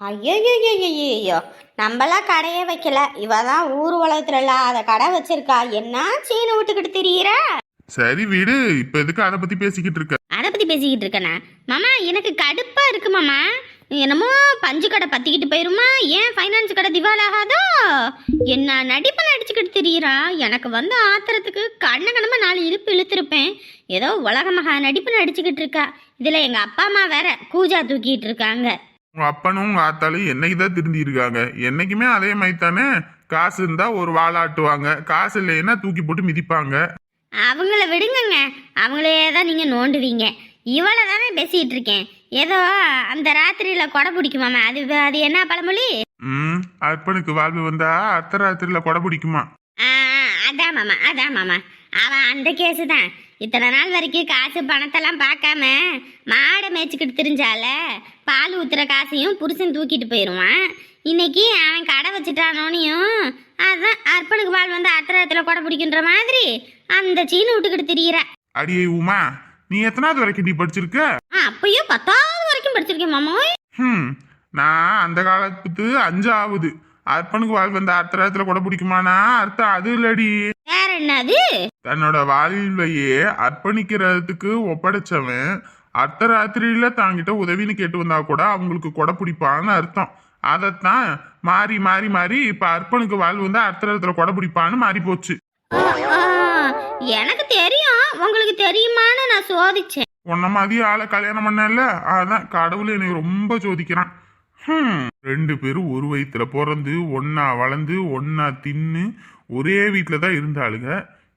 ஐயோ நம்மளாம் கடையே வைக்கல. இவ தான் ஊர் உலகத்துல இல்லாத கடை வச்சிருக்கா. என்ன சீனு விட்டுக்கிட்டு திரியிறா? சரி வீடு இப்ப எதுக்கு அதை பத்தி பேசிக்கிட்டு இருக்க? அதை பத்தி பேசிக்கிட்டு இருக்கேனா? மாமா எனக்கு கடுப்பா இருக்கு மாமா. என்னமோ பஞ்சு கடை பத்திக்கிட்டு போயிருமா? ஏன் ஃபைனான்ஸ் கடை திவால் ஆகாதோ என்ன நடிப்பு நடிச்சுக்கிட்டு திரியிறா? எனக்கு வந்த ஆத்திரத்துக்கு கண்ண கண்ணமா நாலு இழுப்பு இழுத்திருப்பேன். ஏதோ உலக மகா நடிப்பு நடிச்சுக்கிட்டு இருக்கா. இதுல எங்க அப்பா அம்மா வேற கூஜா தூக்கிட்டு இருக்காங்க. உங்க அப்பனும் உங்க ஆத்தாலும் என்னைக்கு தான் திருந்தி இருக்காங்க என்னைக்குமே அதே மாதிரி தானே காசு இருந்தா ஒரு வாழாட்டுவாங்க காசு இல்லைன்னா தூக்கி போட்டு மிதிப்பாங்க. அவங்கள விடுங்கங்க. அவங்களே தான் நீங்கள் நோண்டுவீங்க. இவளை தானே பேசிகிட்டு இருக்கேன் ஏதோ அந்த ராத்திரியில் கொடை பிடிக்குமாமா அது அது என்ன பழமொழி? ம் அப்பனுக்கு வாழ்வு வந்தா அர்த்தராத்திரில கொடை பிடிக்குமா? ஆ, அதான் மாமா அதான் மாமா. அவன் அந்த கேஸு தான் இத்தனை நாள் வரைக்கும் காசு பணத்தெல்லாம் பார்க்காம மாடை மேய்ச்சிக்கிட்டு திரிஞ்சால? பால் ஊத்துற காசையும் புருஷன் தூக்கிட்டு போயிடுவான் இன்னைக்கு அவன் கடை வச்சுட்டானோனையும் அதான் அர்ப்பனுக்கு பால் வந்து அத்தரத்தில் கொடை பிடிக்கின்ற மாதிரி அந்த சீனு விட்டுக்கிட்டு திரியிற. அடியே உமா நீ எத்தனாவது வரைக்கும் நீ படிச்சிருக்க? அப்பயும் பத்தாவது வரைக்கும் படிச்சிருக்கேன் மாமோய். ம் நான் அந்த காலத்துக்கு அஞ்சாவது. அர்ப்பனுக்கு வாழ்வு வந்த அர்த்தராத்திரில கொடை பிடிக்குமானா? அர்த்தம் அது இல்லடி. வேற என்னது? தன்னோட வாழ்வையே அர்ப்பணிக்கிறதுக்கு ஒப்படைச்சவன் அர்த்தராத்திரியில தாங்கிட்ட உதவின்னு கேட்டு வந்தா கூட அவங்களுக்கு கொடை பிடிப்பான்னு அர்த்தம். அதைத்தான் மாறி மாறி மாறி இப்ப அர்ப்பனுக்கு வாழ்வு வந்து அர்த்தராத்திரில கொடை பிடிப்பான்னு மாறி போச்சு. எனக்கு தெரியும். உங்களுக்கு தெரியுமான்னு நான் சோதிச்சேன். உன்ன மாதிரி ஆளை கல்யாணம் பண்ணல? அதான் கடவுள் என்னை ரொம்ப சோதிக்கிறான். ரெண்டு பேரும் ஒரு வயித்துல பிறந்து ஒன்னா வளர்ந்து ஒன்னா தின்னு ஒரே வீட்டில் தான் இருந்தாளுங்க.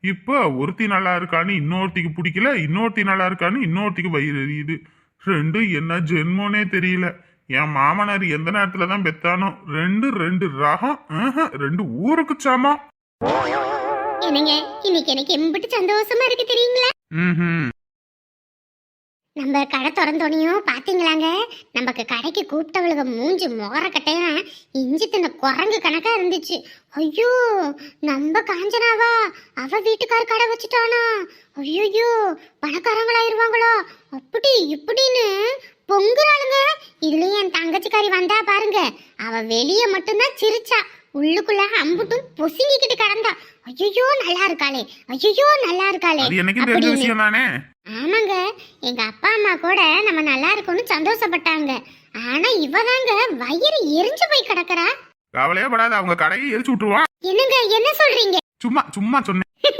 இப்போ ஒருத்தி நல்லா இருக்கான்னு இன்னொருத்திக்கு பிடிக்கல இன்னொருத்தி நல்லா இருக்கான்னு இன்னொருத்திக்கு வயிறு எரியுது. ரெண்டும் என்ன ஜென்மோனே தெரியல. என் மாமனார் எந்த நேரத்துல தான் பெத்தானோ. ரெண்டு ரெண்டு ரகம் ரெண்டு ஊருக்கு சமம் என்னங்க இன்னைக்கு எனக்கு எம்பிட்டு சந்தோஷமா இருக்கு தெரியுங்களா? ம்ஹும். நம்ம கடை திறந்தோனையும் பார்த்தீங்களாங்க நமக்கு கடைக்கு கூப்பிட்டவளுக மூஞ்சி முகரக்கட்டையும் இஞ்சி தின்ன குரங்கு கணக்காக இருந்துச்சு. ஐயோ நம்ம காஞ்சனாவா? அவ வீட்டுக்கார கடை வச்சுட்டானா? ஐயோயோ பணக்காரங்களாயிருவாங்களோ? அப்படி இப்படின்னு பொங்குறாளுங்க. இதுலயும் என் தங்கச்சிக்காரி வந்தா பாருங்க. அவ வெளியே மட்டும்தான் சிரிச்சா. உள்ளுக்குள்ள அம்புட்டும் பொசுங்கிக்கிட்டு கடந்தா. ஐயோ நல்லா இருக்காளே. ஐயோ நல்லா இருக்காளே. அது எனக்கு தெரிஞ்ச அப்படின்னு. விஷயம் தானே? ஆமாங்க. எங்க அப்பா அம்மா கூட நம்ம நல்லா இருக்கோம்னு சந்தோஷப்பட்டாங்க. ஆனா இவதாங்க வயிறு எரிஞ்சு போய் கிடக்குறா. கவலையே படாத அவங்க கடையை எரிச்சு விட்டுருவான் என்னங்க என்ன சொல்றீங்க? சும்மா சும்மா சொன்னேன்.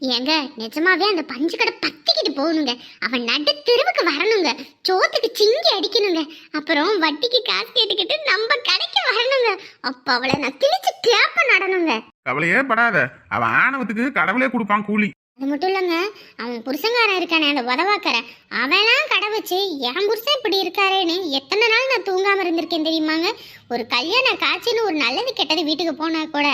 ஏங்க நிஜமாவே அந்த பஞ்சு கடை பத்திக்கிட்டு போகணுங்க. அவன் நடு தெருவுக்கு வரணுங்க. சோத்துக்கு சிங்கி அடிக்கணுங்க. அப்புறம் வட்டிக்கு காசு கேட்டுக்கிட்டு நம்ம கடைக்கு வரணுங்க. அப்ப அவளை நான் கிழிச்சு கிளாப்ப நடணுங்க. கவலையே படாத. அவன் ஆணவத்துக்கு கடவுளே கொடுப்பான் கூலி. அது மட்டும் இல்லைங்க அவன் புருஷங்காரன் இருக்கானே அந்த உதவாக்கரை அவன்லாம் கடை வச்சு என் புருஷன் இப்படி இருக்காரேன்னு எத்தனை நாள் நான் தூங்காமல் இருந்திருக்கேன் தெரியுமாங்க? ஒரு கல்யாண காட்சின்னு ஒரு நல்லது கெட்டது வீட்டுக்கு போனா கூட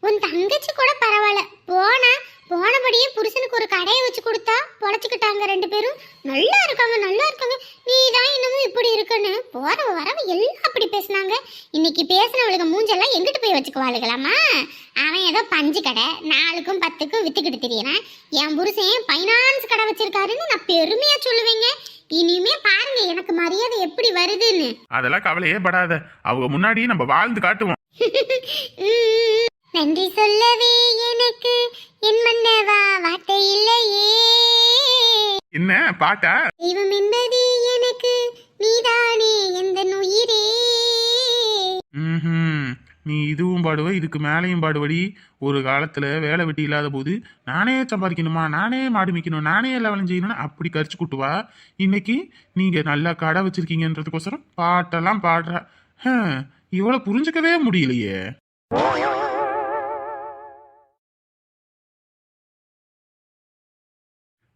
உன் தங்கச்சி கூட பரவாயில்ல. போனா போனபடியே புருஷனுக்கு ஒரு கடையை வச்சு கொடுத்தா பொழைச்சிக்கிட்டாங்க ரெண்டு பேரும். நல்லா இருக்காங்க நல்லா இருக்காங்க. நீ தான் இன்னமும் இப்படி இருக்குன்னு போற வரவ எல்லாம் அப்படி பேசுனாங்க. இன்னைக்கு பேசினவளுக்கு மூஞ்செல்லாம் எங்கிட்டு போய் வச்சுக்குவாளுகளாமா? அவன் ஏதோ பஞ்சு கடை நாலுக்கும் பத்துக்கும் வித்துக்கிட்டு தெரியறான். என் புருஷன் ஃபைனான்ஸ் கடை வச்சிருக்காருன்னு நான் பெருமையா சொல்லுவேங்க. இனிமே பாருங்க எனக்கு மரியாதை எப்படி வருதுன்னு. அதெல்லாம் கவலையே படாத. அவங்க முன்னாடி நம்ம வாழ்ந்து காட்டுவோம். நன்றி சொல்லவே எனக்கு என்ன பாட்டா? தெய்வம் என்பது எனக்கு நீதானே எந்த உயிரே. நீ இதுவும் பாடுவ இதுக்கு மேலேயும் பாடுவடி. ஒரு காலத்துல வேலை வெட்டி இல்லாத போது நானே சம்பாதிக்கணுமா நானே மாடு மிக்கணும் நானே எல்லா வேலையும் செய்யணும்னு அப்படி கரிச்சு கூட்டுவா. இன்னைக்கு நீங்க நல்லா கடை வச்சிருக்கீங்கன்றதுக்கோசரம் பாட்டெல்லாம் பாடுற. இவளை புரிஞ்சுக்கவே முடியலையே.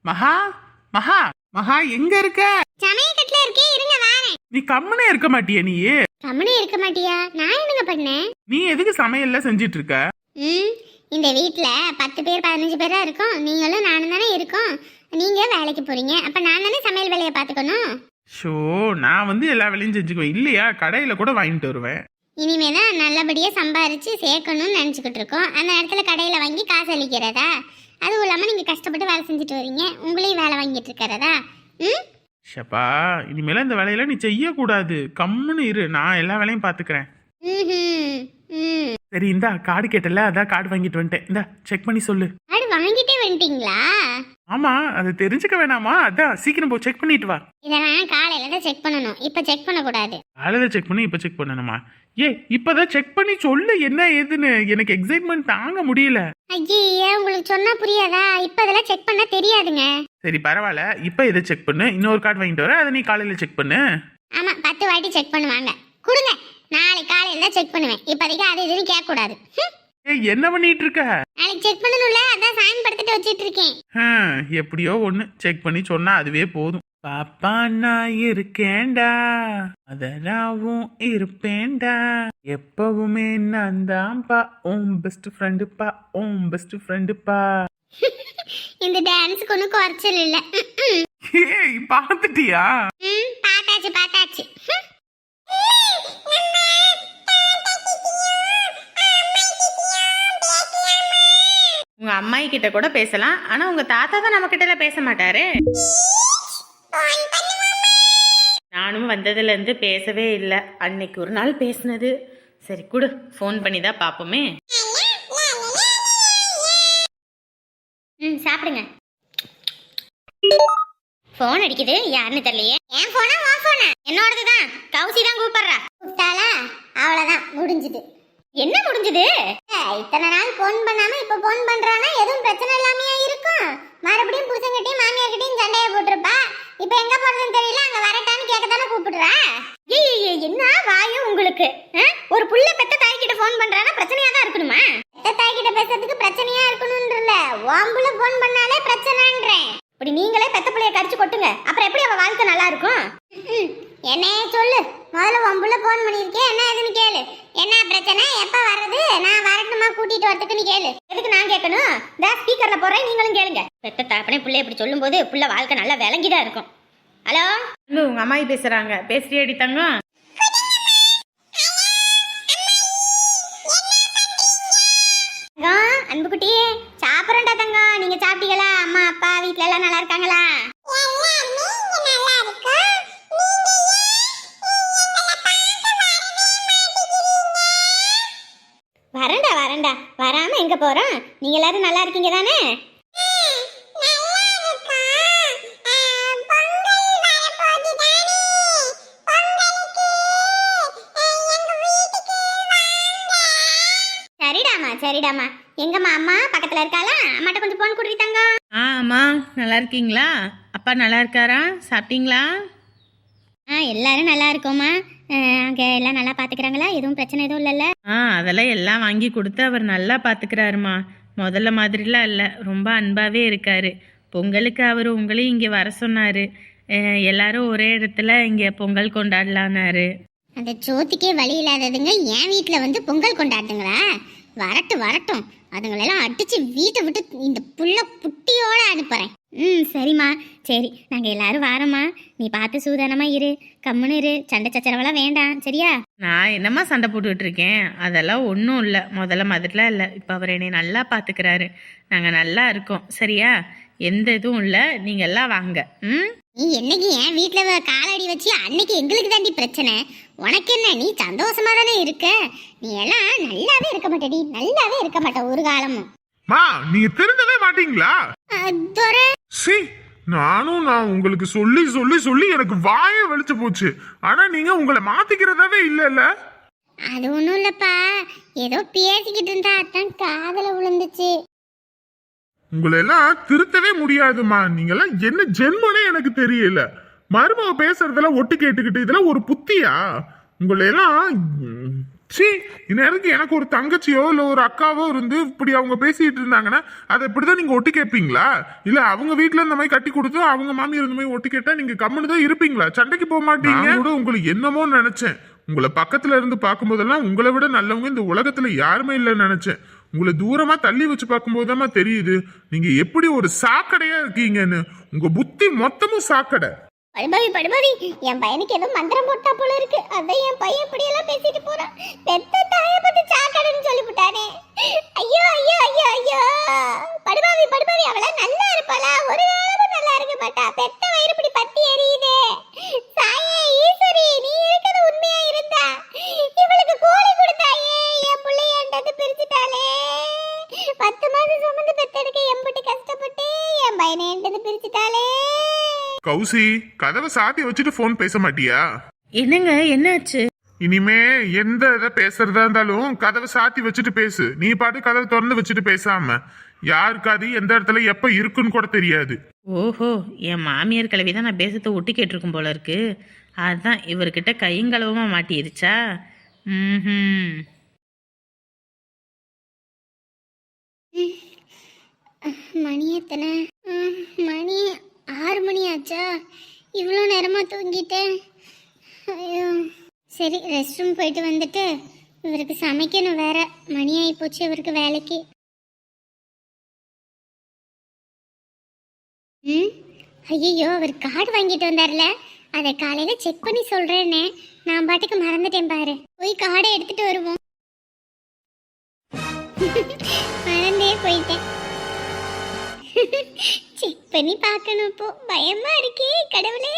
மகா மகா மகா எங்க இருக்க? சமயக்கட்டுல இருக்கே இருங்க வாரேன். நீ கம்மனே இருக்க மாட்டியே நீ? கம்மனே இருக்க மாட்டியா? நான் என்னங்க பண்ணேன்? நீ எதுக்கு சமையல்ல செஞ்சிட்டு இருக்க? ம் இந்த வீட்டில் பத்து பேர் பதினஞ்சு பேரா இருக்கோம். நீங்களும் நானும் தானே இருக்கோம். நீங்க வேலைக்கு போறீங்க. அப்ப நான் தானே சமையல் வேலையை பார்த்துக்கணும்? ஷோ நான் வந்து எல்லா வேலையும் செஞ்சுக்குவேன். இல்லையா? கடையில கூட வாங்கிட்டு வருவேன். இனிமே தான் நல்லபடியாக சம்பாரிச்சு சேர்க்கணும்னு நினச்சிக்கிட்டு இருக்கோம். அந்த இடத்துல கடையில் வாங்கி காசு அளிக்கிறதா? அதுவும் இல்லாமல் நீங்கள் கஷ்டப்பட்டு வேலை செஞ்சுட்டு வரீங்க உங்களையும் வேலை வாங்கிட்டு இருக்கிறதா ம்? ஷப்பா இனிமேல இந்த வேலையெல்லாம் நீ செய்யக்கூடாது. கம்முன்னு இரு. நான் எல்லா வேலையும் பார்த்துக்கிறேன் சரி இந்தா கார்டு கேட்டல அதான் கார்டு வாங்கிட்டு வந்துட்டேன். இந்தா செக் பண்ணி சொல்லு. வாங்கிட்டே வந்துட்டீங்களா? ஆமா அதை தெரிஞ்சுக்க வேணாமா? அதான் சீக்கிரம் போ செக் பண்ணிட்டு வா. இதெல்லாம் காலையில தான் செக் பண்ணணும். இப்ப செக் பண்ணக்கூடாது. காலையில செக் பண்ணி இப்போ செக் பண்ணணுமா? ஏ இப்பதான் செக் பண்ணி சொல்லு என்ன ஏதுன்னு. எனக்கு எக்ஸைட்மெண்ட் தாங்க முடியல. ஐயே உங்களுக்கு சொன்னா புரியாதா? இப்ப இதெல்லாம் செக் பண்ண தெரியாதுங்க. சரி பரவாயில்ல. இப்போ இதை செக் பண்ணு. இன்னொரு கார்டு வாங்கிட்டு வர அதை நீ காலையில செக் பண்ணு. ஆமா பத்து வாட்டி செக் பண்ணுவாங்க. கொடுங்க. நாளைக்கு காலையில தான் செக் பண்ணுவேன். இப்போதைக்கு அது இதுன்னு கேட்க கூடாது ஹம். ஏய் என்ன பண்ணிட்டு இருக்க நாளைக்கு செக் பண்ணணும்ல அதான் சைன் படுத்துட்டு வச்சிட்டு இருக்கேன் ஹம், எப்படியோ ஒன்று செக் பண்ணி சொன்னா அதுவே போதும். பாப்பா நான் இருக்கேன்டா. அதனாவும் இருப்பேன்டா. எப்பவுமே நான் தான்ப்பா உன் பெஸ்ட் ஃப்ரெண்டுப்பா உன் பெஸ்ட் ஃப்ரெண்டுப்பா இந்த டான்ஸுக்கு ஒன்றும் குறைச்சல் இல்லை. ஏய் பார்த்துட்டியா? ம்? உங்க அம்மாயி கிட்ட கூட பேசலாம். ஆனா உங்க தாத்தா தான் நம்ம கிட்ட பேச மாட்டாரு நானும் வந்ததுல இருந்து பேசவே இல்லை. அன்னைக்கு ஒரு நாள் பேசினது. சரி கொடு. ஃபோன் பண்ணி தான் பார்ப்போமே ம் சாப்பிடுங்க. ஃபோன் அடிக்குது. யாருன்னு தெரியலையே. என் ஃபோனா உன் ஃபோனா? என்னோடது தான் கௌசி தான் கூப்பிடுறா. கூப்பிட்டாளா? அவ்வளோதான் முடிஞ்சுது. என்ன முடிஞ்சது? இத்தனை நாள் ஃபோன் பண்ணாம இப்ப ஃபோன் பண்றானா? எதுவும் பிரச்சனை இல்லாமையா இருக்கும்? மறுபடியும் புருஷன்கிட்டயும் மாமியார்கிட்டயும் சண்டைய போட்டிருப்பா? இப்ப எங்க போறதுன்னு தெரியல அங்க வரட்டான்னு கேட்க தானே கூப்பிடுறா? ஏய் என்ன வாயும் உங்களுக்கு? ஒரு புள்ள பெத்த தாய் கிட்ட ஃபோன் பண்றானா? பிரச்சனையா தான் இருக்கணுமா? பெத்த தாய் கிட்ட பேசுறதுக்கு பிரச்சனையா இருக்கணும்ன்றல. வாம்புல ஃபோன் பண்ணாலே பிரச்சனைன்றேன். இப்படி நீங்களே பெத்த பிள்ளைய கடிச்சு கொட்டுங்க. அப்புறம் எப்படி அவ வாழ்க்கை நல்லா இருக்கும்? என்னைய சொல்லு. முதல்ல வாம்புல ஃபோன் பண்ணிருக்கேன் என்ன என்ன பிரச்சனை? எப்ப வர்றது? நான் வரட்டுமா? கூட்டிட்டு வரதுக்குன்னு கேளு. எதுக்கு நான் கேட்கணும்? இந்த ஸ்பீக்கர்ல போறேன் நீங்களும் கேளுங்க. பெத்த தாப்பனே பிள்ளை இப்படி சொல்லும்போது புள்ள வாழ்க்கை நல்லா விளங்கிதான் இருக்கும். ஹலோ உங்க அம்மாயி பேசுறாங்க. பேசுறியாடி தங்கம். தங்கம் அன்புக்குட்டியே சாப்பிட்றேன்டா தங்கம். நீங்க சாப்பிட்டீங்களா? அம்மா அப்பா வீட்ல எல்லாம் நல்லா இருக்காங்களா? வராம எங்க போறோம். நீங்க எல்லாரும் நல்லா இருக்கீங்க தானே? சரிடாமா சரிடாமா. எங்கம்மா அம்மா பக்கத்துல இருக்காளா? அம்மாட்ட கொஞ்சம் போன் கொடுறி தங்கம் ஆ அம்மா நல்லா இருக்கீங்களா? அப்பா நல்லா இருக்காரா? சாப்பிட்டீங்களா? ஆ எல்லாரும் நல்லா இருக்கோம்மா. அங்கே எல்லாம் நல்லா பார்த்துக்கிறாங்களா எதுவும் பிரச்சனை எதுவும் இல்லைல்ல? ஆ அதெல்லாம் எல்லாம் வாங்கி கொடுத்து அவர் நல்லா பார்த்துக்கிறாருமா முதல்ல மாதிரிலாம் இல்லை. ரொம்ப அன்பாகவே இருக்காரு. பொங்கலுக்கு அவர் உங்களையும் இங்கே வர சொன்னார். எல்லாரும் ஒரே இடத்துல இங்கே பொங்கல் கொண்டாடலான்னாரு. அந்த ஜோதிக்கே வழி இல்லாததுங்க. என் வீட்டில் வந்து பொங்கல் கொண்டாடுதுங்களா? வரட்டும் வரட்டும். அதுங்களெல்லாம் அடிச்சு வீட்டை விட்டு இந்த புள்ள புட்டியோட அனுப்புறேன். ம் சரிம்மா. சரி நாங்கள் எல்லாரும் வாரோம்மா. நீ பார்த்து சூதானமா இரு. கம்முன்னு இரு. சண்டை சச்சரவெல்லாம் வேண்டாம். சரியா? நான் என்னம்மா சண்டை போட்டுக்கிட்டு இருக்கேன் அதெல்லாம் ஒன்றும் இல்லை. முதல்ல மாதிரிலாம் இல்லை. இப்போ அவர் என்னை நல்லா பார்த்துக்கிறாரு. நாங்கள் நல்லா இருக்கோம். சரியா? எந்த இதுவும் இல்லை. நீங்கள் எல்லாம் வாங்க. ம்? நீ என்னைக்கு என் வீட்டில் காலடி வச்சு அன்னைக்கு எங்களுக்கு தாண்டி பிரச்சனை? உனக்கு என்ன? நீ சந்தோஷமா தானே இருக்க? நீ எல்லாம் நல்லாவே இருக்க மாட்டடி நல்லாவே இருக்க மாட்ட ஒரு காலமும். மா நீங்க திருந்தவே மாட்டீங்களா? சி நானும் நான் உங்களுக்கு சொல்லி சொல்லி சொல்லி எனக்கு வாயே வெளிச்சு போச்சு. ஆனா நீங்க உங்களை மாத்திக்கிறதாவே இல்லைல்ல? அது ஒன்றும் இல்லைப்பா. ஏதோ பேசிக்கிட்டு இருந்தா அதான் காதல விழுந்துச்சு. உங்களை எல்லாம் திருத்தவே முடியாதுமா நீங்கெல்லாம் என்ன ஜென்மனே எனக்கு தெரியல. மருமக பேசுறதெல்லாம் ஒட்டு கேட்டுக்கிட்டு இதெல்லாம் ஒரு புத்தியா? உங்களை எல்லாம் ம், இந்நேரத்துக்கு எனக்கு ஒரு தங்கச்சியோ இல்லை ஒரு அக்காவோ இருந்து இப்படி அவங்க பேசிட்டு இருந்தாங்கன்னா அதை இப்படிதான் நீங்க ஒட்டு கேட்பீங்களா? இல்ல அவங்க வீட்டில் இந்த மாதிரி கட்டி கொடுத்து அவங்க மாமியார் இந்த மாதிரி ஒட்டு கேட்டா நீங்க கம்முன்னு தான் இருப்பீங்களா? சண்டைக்கு போக மாட்டீங்க? கூட உங்களுக்கு என்னமோ நினைச்சேன். உங்களை பக்கத்துல இருந்து பார்க்கும்போதெல்லாம் உங்களை விட நல்லவங்க இந்த உலகத்துல யாருமே இல்லைன்னு நினைச்சேன். உங்களை தூரமா தள்ளி வச்சு பார்க்கும்போதுதாம்மா தெரியுது. நீங்க எப்படி ஒரு சாக்கடையா இருக்கீங்கன்னு. உங்க புத்தி மொத்தமும் சாக்கடை. படுபாவி படுபாவி என் பையனுக்கு ஏதோ மந்திரம் போட்டா போல இருக்கு. அதான் என் பையன் இப்படி எல்லாம் பேசிட்டு போறான். பெத்த தாயை பத்தி சாக்கடைன்னு சொல்லிவிட்டானே ஐயோ ஐயோ ஐயோ ஐயோ படுபாவி படுபாவி அவள நல்லா இருப்பாளா ஒரு வேளை நல்லா இருக்க மாட்டா பெத்த வயிறு இப்படி பத்தி எரியுதே பௌசி கதவை சாத்தி வச்சுட்டு ஃபோன் பேச மாட்டியா? என்னங்க என்னாச்சு? இனிமே எந்த இதை பேசுறதா இருந்தாலும் கதவை சாத்தி வச்சுட்டு பேசு. நீ பாட்டு கதவை திறந்து வச்சுட்டு பேசாம. யாருக்கு அது எந்த இடத்துல எப்ப இருக்குன்னு கூட தெரியாது. ஓஹோ என் மாமியார் கிளவி தான் நான் பேசத்தை ஒட்டி கேட்டிருக்கும் போல இருக்கு. அதான் இவர்கிட்ட கையங்களவமா மாட்டிருச்சா? ம் எத்தனை? மணி ஆச்சா? இவ்வளோ நேரமா தூங்கிட்டேன் ஐயோ. சரி ரெஸ்ட் ரூம் போயிட்டு வந்துட்டு இவருக்கு சமைக்கணும் வேற. மணி ஆகி போச்சு இவருக்கு வேலைக்கு. ம்? ஐயோ அவர் கார்டு வாங்கிட்டு வந்தார்ல. அதை காலையில செக் பண்ணி சொல்றேனே நான் பாட்டுக்கு மறந்துட்டேன் பாரு. போய் கார்டை எடுத்துட்டு வருவோம். செக் பண்ணி பார்க்கணும் இப்போ பயமா இருக்கே கடவுளே.